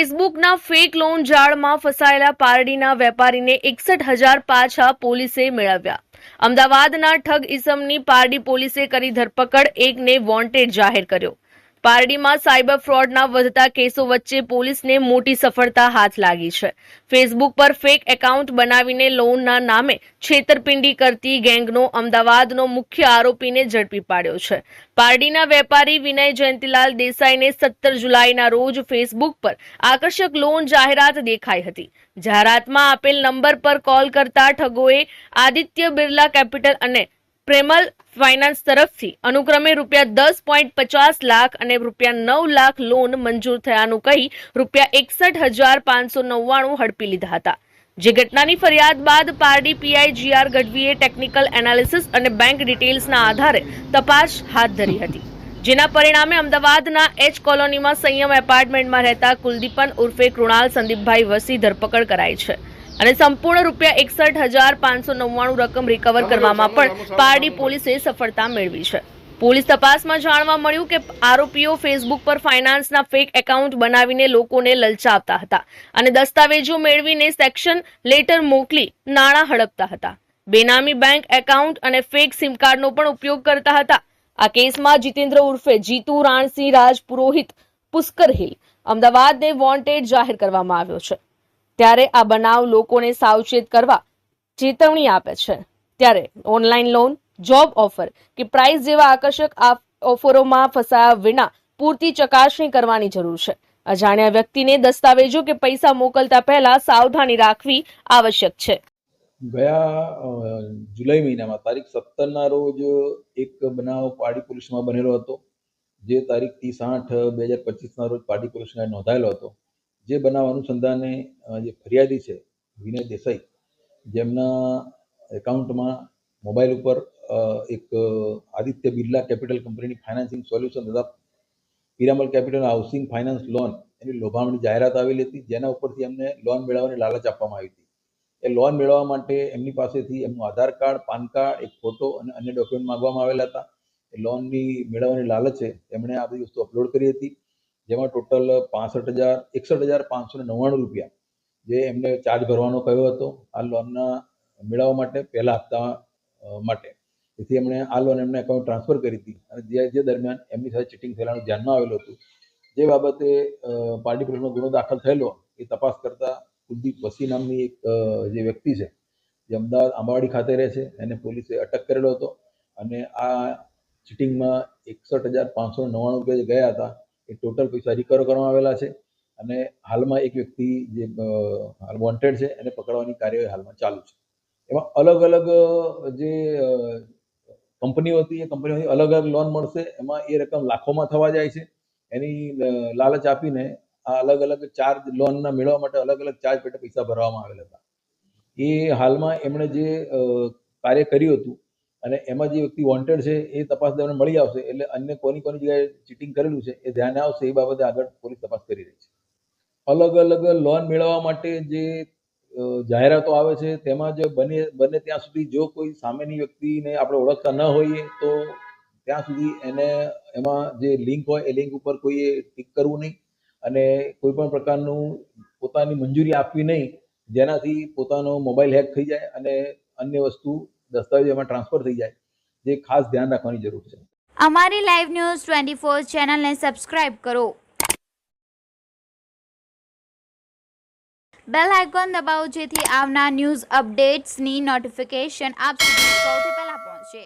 ફેસબુકના fake loan જાળમાં ફસાયેલા પારડીના વેપારીને એકસઠ હજાર પાછા પોલીસે મેળવ્યા. અમદાવાદના ઠગ ઇસમની પારડી પોલીસે કરી ધરપકડ, એકને વોન્ટેડ જાહેર કર્યો. પારડીમાં સાયબર ફ્રોડના વધતા કેસો વચ્ચે પોલીસને મોટી સફળતા હાથ લાગી છે. ફેસબુક પર ફેક એકાઉન્ટ બનાવીને લોનના નામે છેતરપિંડી કરતી ગેંગનો અમદાવાદનો મુખ્ય આરોપીને ઝડપી પાડ્યો છે. પારડીના વેપારી વિનય જયંતિલાલ દેસાઈને સત્તર જુલાઈના રોજ ફેસબુક પર આકર્ષક લોન જાહેરાત દેખાઈ હતી. જાહેરાતમાં આપેલ નંબર પર કોલ કરતા ઠગોએ આદિત્ય બિરલા કેપિટલ અને પ્રેમલ ફાઇનાન્સ તરફથી અનુક્રમે રૂપિયા દસ પોઈન્ટ પચાસ લાખ અને રૂપિયા નવ લાખ લોન મંજૂર થયાનું કહી રૂપિયા એકસઠ હજાર પાંચસો નવ્વાણું હડપી લીધા હતા. જે ઘટનાની ફરિયાદ બાદ Pardi P I G R ગઢવીએ technical analysis અને બેંક ડિટેલ્સના આધારે તપાસ હાથ ધરી હતી. જેના પરિણામે અમદાવાદના એચ કોલોનીમાં સંયમ એપાર્ટમેન્ટમાં રહેતા કુલદીપન ઉર્ફે કૃણાલ સંદીપભાઈ વસી ધરપકડ કરાઈ છે. અને સંપૂર્ણ રૂપિયા એકસઠ હજાર પાંચસો નવ્વાણું રકમ રિકવર કરવામાં પણ પારડી પોલીસે સફળતા મેળવી છે. પોલીસ તપાસમાં જાણવા મળ્યું કે આરોપીઓ ફેસબુક પર ફાઇનાન્સના ફેક એકાઉન્ટ બનાવીને લોકોને લલચાવતા હતા અને દસ્તાવેજો મેળવીને સેક્શન લેટર મોકલી નાણાં હડપતા હતા. બેનામી બેંક એકાઉન્ટ અને ફેક સિમ કાર્ડનો પણ ઉપયોગ કરતા હતા. આ કેસમાં જીતેન્દ્ર ઉર્ફે જીતુ રાણસિંહ રાજ પુરોહિત પુષ્કર હિલ અમદાવાદને વોન્ટેડ જાહેર કરવામાં આવ્યો છે. ત્યારે આ બનાવ લોકોને સાવચેત કરવા ચેતવણી આપે છે. ત્યારે ઓનલાઈન લોન, જોબ ઓફર કે પ્રાઇસ જેવા આકર્ષક ઓફરોમાં ફસાયા વિના પૂરતી ચકાસણી કરવાની જરૂર છે. અજાણ્યા વ્યક્તિને દસ્તાવેજો કે પૈસા મોકલતા પહેલા સાવધાની રાખવી આવશ્યક છે. ગયા જુલાઈ મહિનામાં તારીખ સત્તરના રોજ એક બનાવ પાડી પોલીસમાં બનેલો હતો. જે તારીખ ત્રીસ આઠ બે હજાર પચીસના રોજ પાડી પોલીસમાં નોંધાયેલો હતો. જે બનાવ અનુસંધાને જે ફરિયાદી છે, વિનય દેસાઈ, જેમના એકાઉન્ટમાં મોબાઈલ ઉપર એક આદિત્ય બિરલા કેપિટલ કંપનીની ફાઇનાન્સિંગ સોલ્યુશન તથા Piramal capital housing finance loan એની લોભામણી જાહેરાત આવેલી હતી જેના ઉપરથી એમને લોન મેળવવાની લાલચ આપવામાં આવી હતી. એ લોન મેળવવા માટે એમની પાસેથી એમનું આધાર કાર્ડ, પાન કાર્ડ, એક ફોટો અને અન્ય ડોક્યુમેન્ટ માંગવામાં આવેલા હતા. એ લોનની મેળવવાની લાલચે એમણે આ બધી વસ્તુ અપલોડ કરી હતી. જેમાં ટોટલ પાસઠ હજાર, એકસઠ હજાર પાંચસો નવ્વાણું રૂપિયા જે એમને ચાર્જ ભરવાનો કહ્યો હતો, આ લોનના મેળવવા માટે પહેલા હપ્તા માટે. તેથી એમણે આ લોન એમને એકાઉન્ટ ટ્રાન્સફર કરી હતી અને જે જે દરમિયાન એમની સાથે ચીટિંગ થયેલાનું ધ્યાનમાં આવેલું હતું. જે બાબતે પાર્ટી પોલીસમાં ગુનો દાખલ થયેલો એ તપાસ કરતા કુલદીપ વસી નામની એક જે વ્યક્તિ છે, જે અમદાવાદ આંબાવાડી ખાતે રહે છે, એને પોલીસે અટક કરેલો હતો અને આ ચીટિંગમાં એકસઠ હજાર પાંચસો નવ્વાણું રૂપિયા જે ગયા હતા એ ટોટલ પૈસા રિકવર કરવામાં આવેલા છે. અને હાલમાં એક વ્યક્તિ જે હાલ વોન્ટેડ છે, એને પકડવાની કાર્યવાહી હાલમાં ચાલુ છે. એમાં અલગ અલગ જે કંપનીઓ હતી, એ કંપનીઓથી અલગ અલગ લોન મળશે. એમાં એ રકમ લાખોમાં થવા જાય છે. એની લાલચ આપીને આ અલગ અલગ ચાર્જ લોનના મેળવવા માટે અલગ અલગ ચાર્જ પેટે પૈસા ભરવામાં આવેલા હતા. એ હાલમાં એમણે જે કાર્ય કર્યું હતું અને એમાં જે વ્યક્તિ વોન્ટેડ છે, એ તપાસ દરમિયાન મળી આવશે. એટલે અન્ય કોની કોની જગ્યાએ ચીટિંગ કરેલું છે, એ ધ્યાને આવશે. એ બાબતે આગળ પોલીસ તપાસ કરી રહી છે. અલગ અલગ લોન મેળવવા માટે જે જાહેરાતો આવે છે, તેમાં જ બને બને ત્યાં સુધી જો કોઈ સામેની વ્યક્તિને આપણે ઓળખતા ન હોઈએ, તો ત્યાં સુધી એને એમાં જે લિંક હોય, એ લિંક ઉપર કોઈએ ટિક કરવું નહીં. અને કોઈ પણ પ્રકારનું પોતાની મંજૂરી આપવી નહીં, જેનાથી પોતાનો મોબાઈલ હેક થઈ જાય અને અન્ય વસ્તુ દસ્તાવેજ એમાં ટ્રાન્સફર થઈ જાય, જે ખાસ ધ્યાન રાખવાની જરૂર છે. અમારી લાઈવ ન્યૂઝ ટ્વેન્ટી ફોર ચેનલને સબસ્ક્રાઇબ કરો. બેલ આઇકોન દબાવો જેથી આવનાર ન્યૂઝ અપડેટ્સની નોટિફિકેશન આપ સુધી સૌથી પહેલા પહોંચે.